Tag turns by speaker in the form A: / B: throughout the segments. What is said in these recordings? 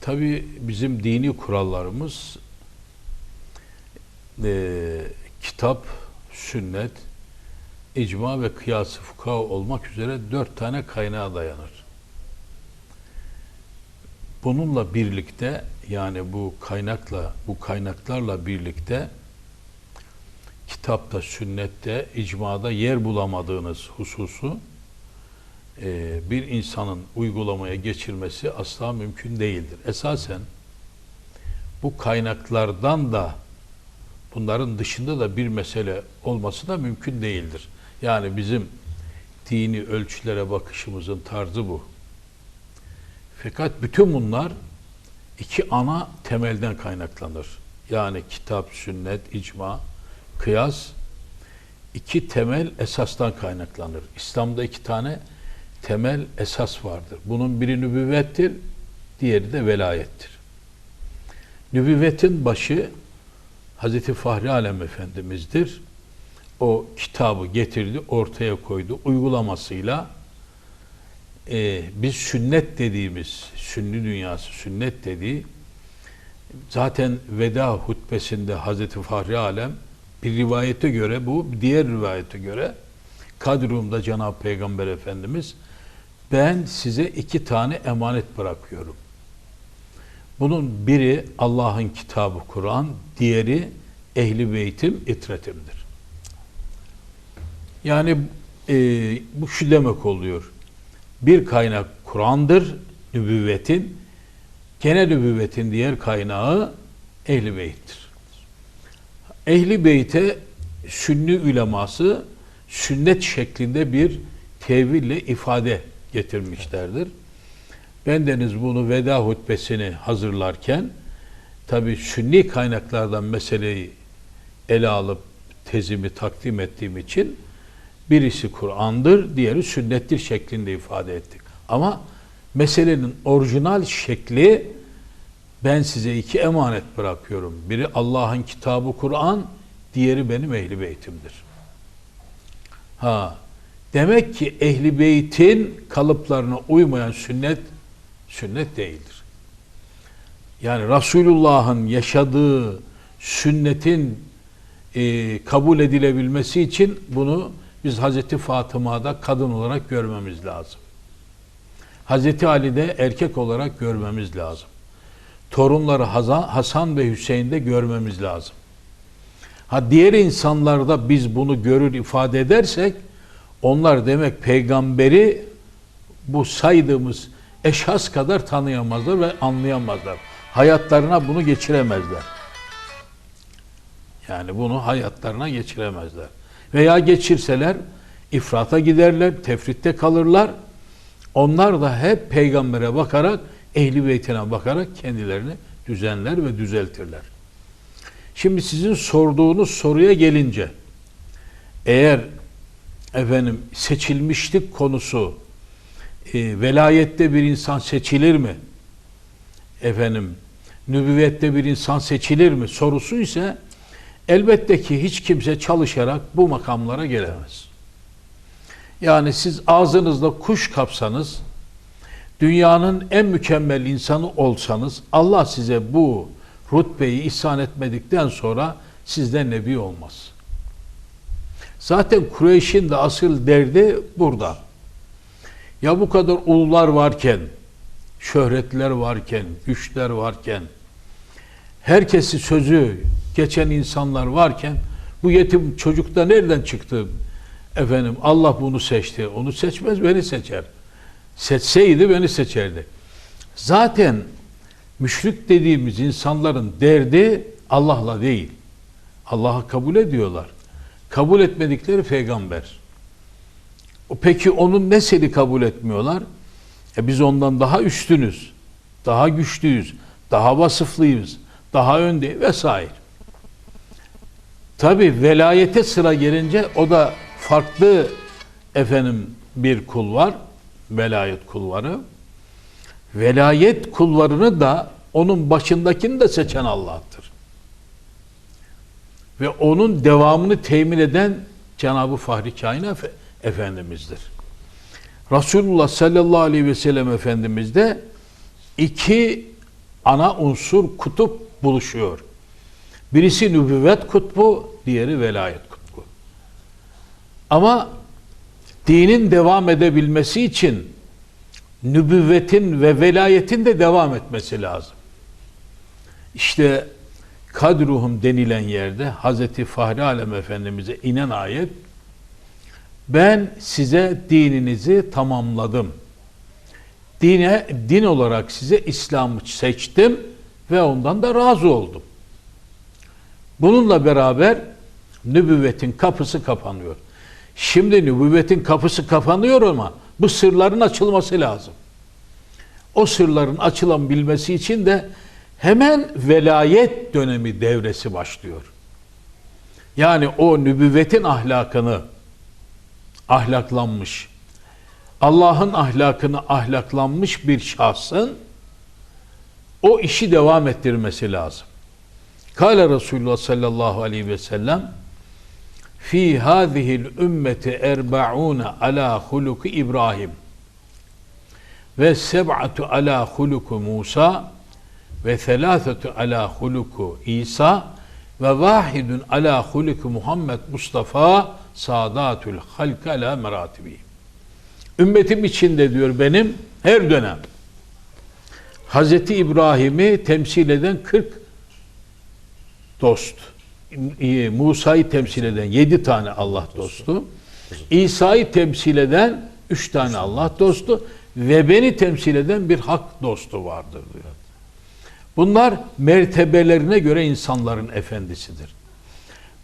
A: Tabii bizim dini kurallarımız eee, kitap, sünnet, icma ve kıyas-ı fukaha olmak üzere dört tane kaynağa dayanır. Bununla birlikte yani bu kaynakla, bu kaynaklarla birlikte kitapta, sünnette, icmada yer bulamadığınız hususu e, bir insanın uygulamaya geçirmesi asla mümkün değildir. Esasen bu kaynaklardan da bunların dışında da bir mesele olması da mümkün değildir. Yani bizim dini ölçülere bakışımızın tarzı bu. Fakat bütün bunlar iki ana temelden kaynaklanır. Yani kitap, sünnet, icma, kıyas iki temel esastan kaynaklanır. İslam'da iki tane temel esas vardır. Bunun biri nübüvvettir, diğeri de velayettir. Nübüvvetin başı Hazreti Fahri Alem Efendimiz'dir. O kitabı getirdi, ortaya koydu. Uygulamasıyla e, biz sünnet dediğimiz, sünni dünyası sünnet dediği zaten veda hutbesinde Hazreti Fahri Alem bir rivayete göre bu, diğer rivayete göre Kadrum'da Cenab-ı Peygamber Efendimiz ben size iki tane emanet bırakıyorum. Bunun biri Allah'ın kitabı Kur'an, diğeri ehli beytim, itretimdir. Yani e, bu şu demek oluyor. Bir kaynak Kur'an'dır, nübüvvetin. Gene nübüvvetin diğer kaynağı ehli beyttir. Ehli beyte sünni üleması sünnet şeklinde bir teville ifade getirmişlerdir. Bendeniz bunu veda hutbesini hazırlarken tabi sünni kaynaklardan meseleyi ele alıp tezimi takdim ettiğim için birisi Kur'an'dır, diğeri sünnettir şeklinde ifade ettik. Ama meselenin orijinal şekli ben size iki emanet bırakıyorum. Biri Allah'ın kitabı Kur'an, diğeri benim ehli beytimdir. Ha, demek ki ehli beytin kalıplarına uymayan sünnet sünnet değildir. Yani Resulullah'ın yaşadığı sünnetin e, kabul edilebilmesi için bunu biz Hazreti Fatıma'da kadın olarak görmemiz lazım. Hazreti Ali'de erkek olarak görmemiz lazım. Torunları Hasan, ve Hüseyin'de görmemiz lazım. Ha diğer insanlarda biz bunu görür ifade edersek onlar demek peygamberi bu saydığımız eşhas kadar tanıyamazlar ve anlayamazlar. Hayatlarına bunu geçiremezler. Yani bunu hayatlarına geçiremezler. Veya geçirseler ifrata giderler, tefritte kalırlar. Onlar da hep peygambere bakarak, ehli beytine bakarak kendilerini düzenler ve düzeltirler. Şimdi sizin sorduğunuz soruya gelince eğer efendim seçilmişlik konusu e, velayette bir insan seçilir mi? Efendim nübüvvette bir insan seçilir mi? Sorusu ise elbette ki hiç kimse çalışarak bu makamlara gelemez. Yani siz ağzınızda kuş kapsanız, dünyanın en mükemmel insanı olsanız, Allah size bu rütbeyi ihsan etmedikten sonra sizden nebi olmaz. Zaten Kureyş'in de asıl derdi burada. Ya bu kadar ulular varken, şöhretler varken, güçler varken, herkesi sözü geçen insanlar varken bu yetim çocuk da nereden çıktı? Efendim Allah bunu seçti. Onu seçmez beni seçer. Seçseydi beni seçerdi. Zaten müşrik dediğimiz insanların derdi Allah'la değil. Allah'ı kabul ediyorlar. Kabul etmedikleri peygamber. Peki onun nesini kabul etmiyorlar? E biz ondan daha üstünüz, daha güçlüyüz, daha vasıflıyız, daha önde vesaire. Tabi velayete sıra gelince o da farklı efendim bir kul var. Velayet kulvarı. Velayet kulvarını da onun başındakini de seçen Allah'tır. Ve onun devamını temin eden Cenab-ı Fahri Kainat Efendimiz'dir. Resulullah sallallahu aleyhi ve sellem Efendimiz de iki ana unsur kutup buluşuyor. Birisi nübüvvet kutbu, diğeri velayet kutbu. Ama dinin devam edebilmesi için nübüvvetin ve velayetin de devam etmesi lazım. İşte kadruhum denilen yerde Hazreti Fahri Alem Efendimiz'e inen ayet ben size dininizi tamamladım. Dine, din olarak size İslam'ı seçtim ve ondan da razı oldum. Bununla beraber nübüvvetin kapısı kapanıyor. Şimdi nübüvvetin kapısı kapanıyor ama bu sırların açılması lazım. O sırların açılabilmesi için de hemen velayet dönemi devresi başlıyor. Yani o nübüvvetin ahlakını ahlaklanmış, Allah'ın ahlakını ahlaklanmış bir şahsın o işi devam ettirmesi lazım. Kale Resulullah sallallahu aleyhi ve sellem fi hadihil ümmeti erbaune ala huluku İbrahim ve seb'atu ala huluku Musa ve thelâthetu ala huluku İsa ve vahidun ala huluku Muhammed Mustafa sadatül halk ala meratibi. Ümmetim içinde diyor benim her dönem Hazreti İbrahim'i temsil eden 40 dost. Musa'yı temsil eden 7 tane Allah dostu. İsa'yı temsil eden 3 tane Allah dostu ve beni temsil eden bir hak dostu vardır diyor. Bunlar mertebelerine göre insanların efendisidir.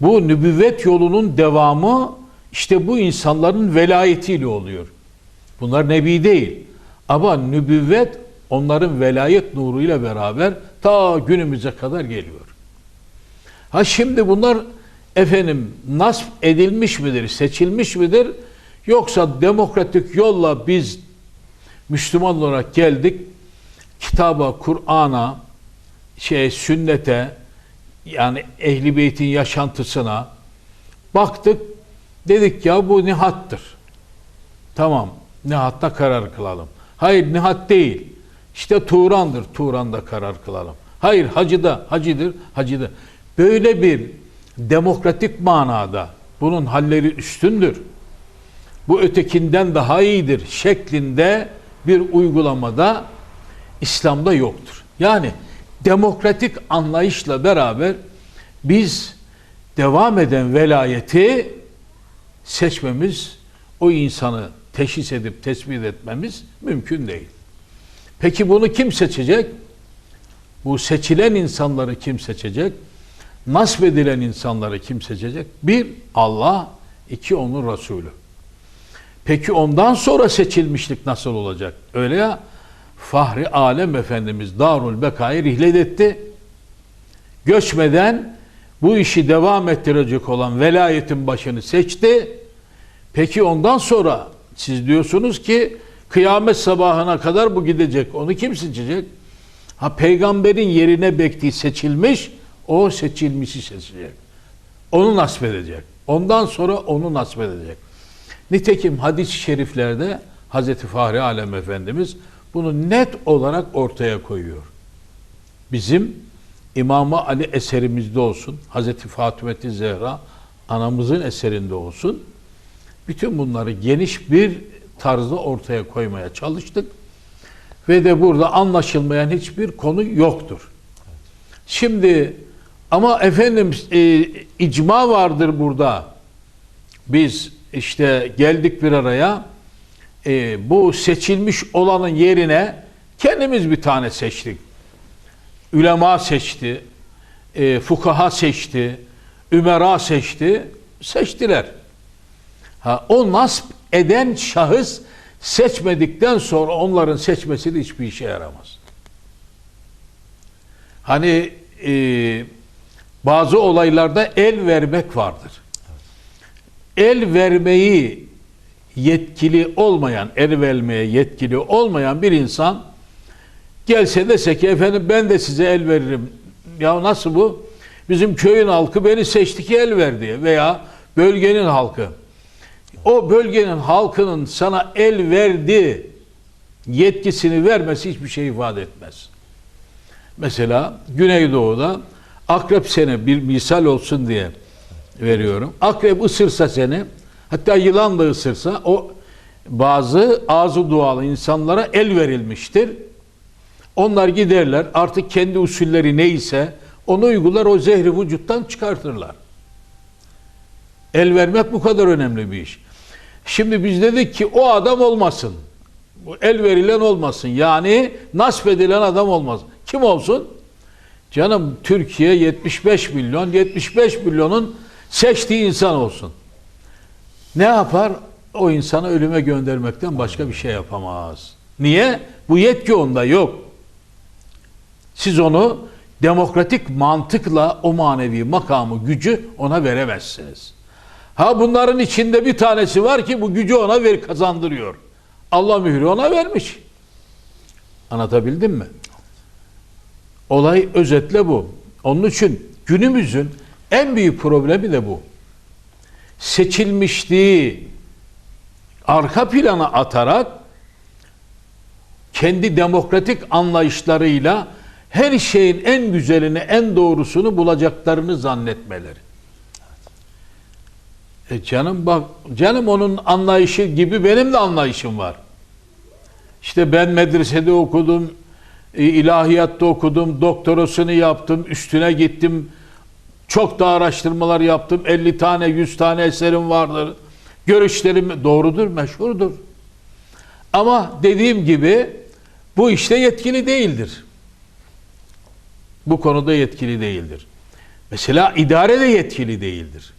A: Bu nübüvvet yolunun devamı işte bu insanların velayetiyle oluyor. Bunlar nebi değil. Ama nübüvvet onların velayet nuruyla beraber ta günümüze kadar geliyor. Ha şimdi bunlar efendim nasp edilmiş midir, seçilmiş midir? Yoksa demokratik yolla biz Müslüman olarak geldik. Kitaba, Kur'an'a, şey sünnete yani ehli beytin yaşantısına baktık. Dedik ya bu nihattır. Tamam. Nihatta karar kılalım. Hayır nihat değil. İşte Turan'dır. Turan'da karar kılalım. Hayır hacıda, hacıdır, hacıdır. Böyle bir demokratik manada bunun halleri üstündür. Bu ötekinden daha iyidir şeklinde bir uygulamada İslam'da yoktur. Yani demokratik anlayışla beraber biz devam eden velayeti seçmemiz, o insanı teşhis edip tespit etmemiz mümkün değil. Peki bunu kim seçecek? Bu seçilen insanları kim seçecek? Nasip edilen insanları kim seçecek? Bir, Allah, iki onun Resulü. Peki ondan sonra seçilmişlik nasıl olacak? Öyle ya, Fahri Alem Efendimiz Darul Beka'yı rihlet etti. Göçmeden bu işi devam ettirecek olan velayetin başını seçti. Peki ondan sonra siz diyorsunuz ki kıyamet sabahına kadar bu gidecek. Onu kim seçecek? Ha peygamberin yerine bektiği seçilmiş, o seçilmişi seçecek. Onu nasip edecek. Ondan sonra onu nasip edecek. Nitekim hadis-i şeriflerde Hazreti Fahri Alem Efendimiz bunu net olarak ortaya koyuyor. Bizim İmam Ali eserimizde olsun, Hazreti Fatümeti Zehra anamızın eserinde olsun. Bütün bunları geniş bir tarzda ortaya koymaya çalıştık. Ve de burada anlaşılmayan hiçbir konu yoktur. Şimdi ama efendim e, icma vardır burada. Biz işte geldik bir araya. E, bu seçilmiş olanın yerine kendimiz bir tane seçtik. Ülema seçti, e, fukaha seçti, ümera seçti, seçtiler. Ha, o nasp eden şahıs seçmedikten sonra onların seçmesi de hiçbir işe yaramaz. Hani e, bazı olaylarda el vermek vardır. El vermeyi yetkili olmayan, el vermeye yetkili olmayan bir insan gelse dese ki efendim ben de size el veririm. Ya nasıl bu? Bizim köyün halkı beni seçti ki el ver diye veya bölgenin halkı. O bölgenin halkının sana el verdi yetkisini vermesi hiçbir şey ifade etmez. Mesela Güneydoğu'da akrep seni bir misal olsun diye veriyorum. Akrep ısırsa seni hatta yılan da ısırsa o bazı ağzı dualı insanlara el verilmiştir. Onlar giderler artık kendi usulleri neyse onu uygular o zehri vücuttan çıkartırlar. El vermek bu kadar önemli bir iş. Şimdi biz dedik ki o adam olmasın. Bu el verilen olmasın. Yani nasip edilen adam olmasın. Kim olsun? Canım Türkiye 75 milyon, 75 milyonun seçtiği insan olsun. Ne yapar? O insanı ölüme göndermekten başka bir şey yapamaz. Niye? Bu yetki onda yok. Siz onu demokratik mantıkla o manevi makamı, gücü ona veremezsiniz. Ha bunların içinde bir tanesi var ki bu gücü ona ver kazandırıyor. Allah mührü ona vermiş. Anlatabildim mi? Olay özetle bu. Onun için günümüzün en büyük problemi de bu. Seçilmişliği arka plana atarak kendi demokratik anlayışlarıyla her şeyin en güzelini, en doğrusunu bulacaklarını zannetmeleri. E canım bak, canım onun anlayışı gibi benim de anlayışım var. İşte ben medresede okudum, e, ilahiyatta okudum, doktorasını yaptım, üstüne gittim. Çok da araştırmalar yaptım. 50 tane, 100 tane eserim vardır. Görüşlerim doğrudur, meşhurdur. Ama dediğim gibi bu işte yetkili değildir. Bu konuda yetkili değildir. Mesela idare de yetkili değildir.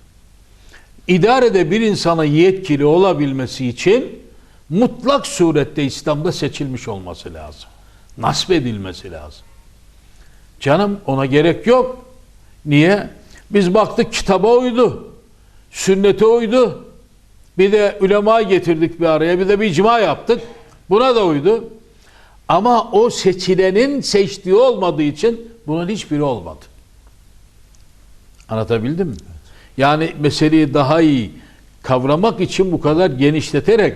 A: İdarede bir insanın yetkili olabilmesi için mutlak surette İslam'da seçilmiş olması lazım. Nasip edilmesi lazım. Canım ona gerek yok. Niye? Biz baktık kitaba uydu. Sünnete uydu. Bir de ulema getirdik bir araya. Bir de bir icma yaptık. Buna da uydu. Ama o seçilenin seçtiği olmadığı için bunun hiçbiri olmadı. Anlatabildim mi? Yani meseleyi daha iyi kavramak için bu kadar genişleterek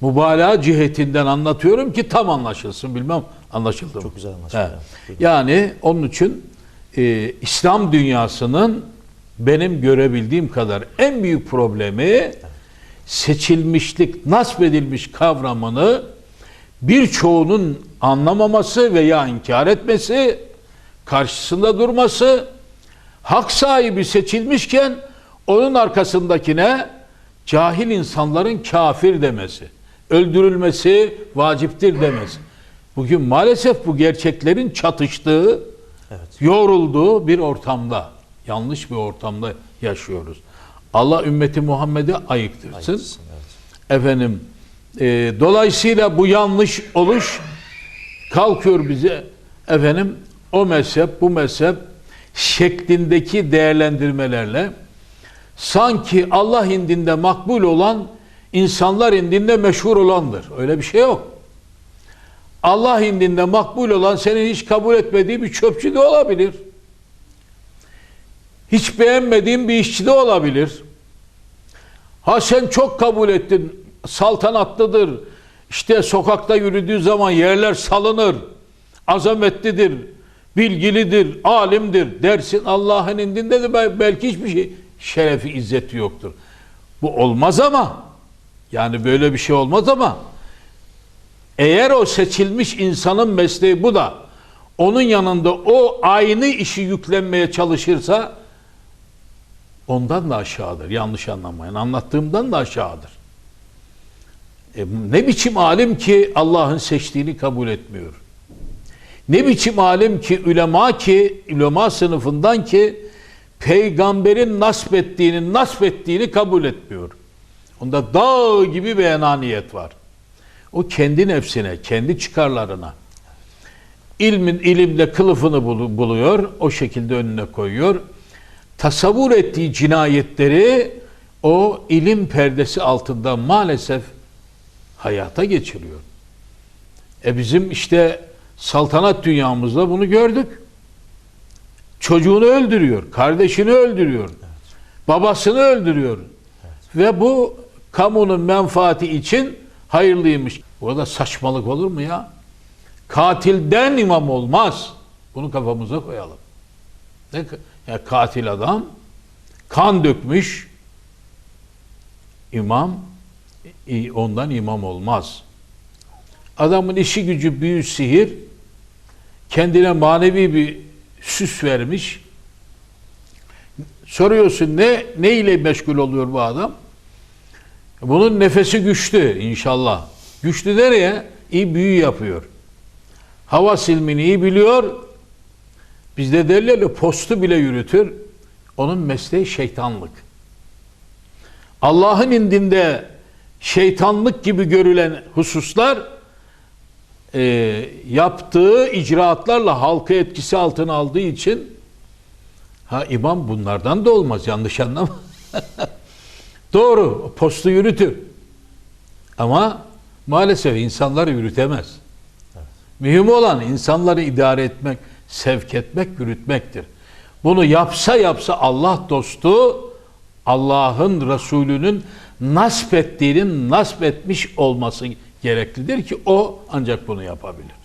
A: mübalağa cihetinden anlatıyorum ki tam anlaşılsın. Bilmem anlaşıldı mı?
B: Çok güzel anlaşıldı.
A: Yani onun için e, İslam dünyasının benim görebildiğim kadar en büyük problemi seçilmişlik, nasip edilmiş kavramını birçoğunun anlamaması veya inkar etmesi, karşısında durması, hak sahibi seçilmişken onun arkasındakine cahil insanların kafir demesi, öldürülmesi vaciptir demesi. Bugün maalesef bu gerçeklerin çatıştığı,
B: Evet.
A: yoğrulduğu bir ortamda, yanlış bir ortamda yaşıyoruz. Allah ümmeti Muhammed'e ayıktırsın.
B: Ayıpsın, evet.
A: Efendim, e, dolayısıyla bu yanlış oluş kalkıyor bize efendim o mezhep bu mezhep şeklindeki değerlendirmelerle sanki Allah indinde makbul olan insanlar indinde meşhur olandır. Öyle bir şey yok. Allah indinde makbul olan senin hiç kabul etmediği bir çöpçü de olabilir. Hiç beğenmediğin bir işçi de olabilir. Ha sen çok kabul ettin. Saltanatlıdır. İşte sokakta yürüdüğü zaman yerler salınır. Azametlidir. Bilgilidir. Alimdir. Dersin Allah'ın indinde de bel- belki hiçbir şey şerefi, izzeti yoktur. Bu olmaz ama yani böyle bir şey olmaz ama eğer o seçilmiş insanın mesleği bu da onun yanında o aynı işi yüklenmeye çalışırsa ondan da aşağıdır. Yanlış anlamayın. Anlattığımdan da aşağıdır. E, ne biçim alim ki Allah'ın seçtiğini kabul etmiyor. Ne biçim alim ki ülema ki ülema sınıfından ki peygamberin nasip ettiğini kabul etmiyor. Onda dağ gibi bir enaniyet var. O kendi nefsine, kendi çıkarlarına ilmin ilimde kılıfını bulu- buluyor, o şekilde önüne koyuyor. Tasavvur ettiği cinayetleri o ilim perdesi altında maalesef hayata geçiriyor. E bizim işte saltanat dünyamızda bunu gördük. Çocuğunu öldürüyor, kardeşini öldürüyor, babasını öldürüyor. Ve bu kamunun menfaati için hayırlıymış. Burada saçmalık olur mu ya? Katilden imam olmaz. Bunu kafamıza koyalım. Ne, ya katil adam kan dökmüş imam ondan imam olmaz. Adamın işi gücü büyü sihir kendine manevi bir süs vermiş. Soruyorsun ne ne ile meşgul oluyor bu adam? Bunun nefesi güçlü inşallah. Güçlü nereye? İyi büyü yapıyor. Hava silmini iyi biliyor. Bizde derler postu bile yürütür. Onun mesleği şeytanlık. Allah'ın indinde şeytanlık gibi görülen hususlar e, yaptığı icraatlarla halkı etkisi altına aldığı için ha imam bunlardan da olmaz yanlış anlama. Doğru postu yürütür. Ama maalesef insanları yürütemez. Mühim olan insanları idare etmek, sevk etmek, yürütmektir. Bunu yapsa yapsa Allah dostu Allah'ın Resulü'nün nasp ettiğinin nasp etmiş olması gereklidir ki o ancak bunu yapabilir.